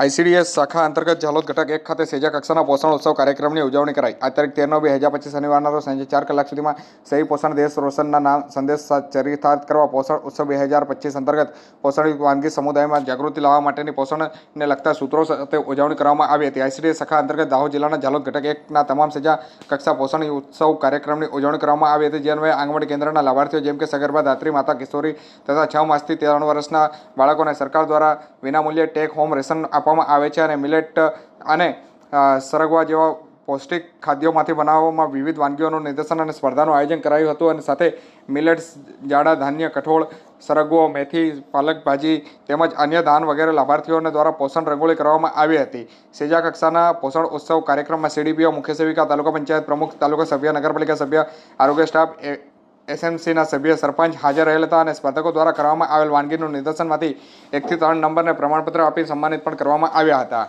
ICDS શાખા અંતર્ગત જાલોદ ઘટક એક ખાતે સેજા કક્ષાના પોષણ ઉત્સવ કાર્યક્રમની ઉજવણી કરાઈ. આ તારીખ તેર નવ બે હજાર પચીસ શનિવારના રોજ સાંજે ચાર કલાક સુધીમાં સહી પોષણ દેશ રોશનના નામ સંદેશ ચરિતાર્થ કરવા પોષણ ઉત્સવ બે હજાર પચીસ અંતર્ગત પોષણયુક્ત વાનગી સમુદાયમાં જાગૃતિ લાવવા માટેની પોષણને લગતા સૂત્રો સાથે ઉજવણી કરવામાં આવી હતી. આઈસીડીએસ શાખા અંતર્ગત દાહોદ જિલ્લાના જાલોદ ઘટક એકના તમામ સેજા કક્ષા પોષણ ઉત્સવ કાર્યક્રમની ઉજવણી કરવામાં આવી હતી. જે અન્વયે આંગણવાડી કેન્દ્રના લાભાર્થીઓ જેમ કે સગર્ભા ધાત્રી, માતા કિશોરી તથા છ માસથી ત્રણ વર્ષના બાળકોને સરકાર દ્વારા વિનામૂલ્યે ટેક હોમ રેશન આપવામાં આવે છે અને મિલેટ અને સરગવા જેવા પૌષ્ટિક ખાદ્યોમાંથી બનાવવામાં વિવિધ વાનગીઓનું નિદર્શન અને સ્પર્ધાનું આયોજન કરાયું હતું અને સાથે મિલેટ્સ જાડા, ધાન્ય, કઠોળ, સરગવો, મેથી, પાલક, ભાજી તેમજ અન્ય ધાન વગેરે લાભાર્થીઓને દ્વારા પોષણ રંગોળી કરવામાં આવી હતી. સેજા કક્ષાના પોષણ ઉત્સવ કાર્યક્રમમાં સીડીપીઓ મુખ્ય સેવિકા, તાલુકા પંચાયત પ્રમુખ, તાલુકા સભ્ય, નગરપાલિકા સભ્ય, આરોગ્ય સ્ટાફ એસએમસીના સભ્ય સરપંચ હાજર રહેલ હતા અને સ્પર્ધકો દ્વારા કરવામાં આવેલ વાનગીનું નિદર્શનમાંથી એકથી ત્રણ નંબરને પ્રમાણપત્ર આપી સન્માનિત પણ કરવામાં આવ્યા હતા.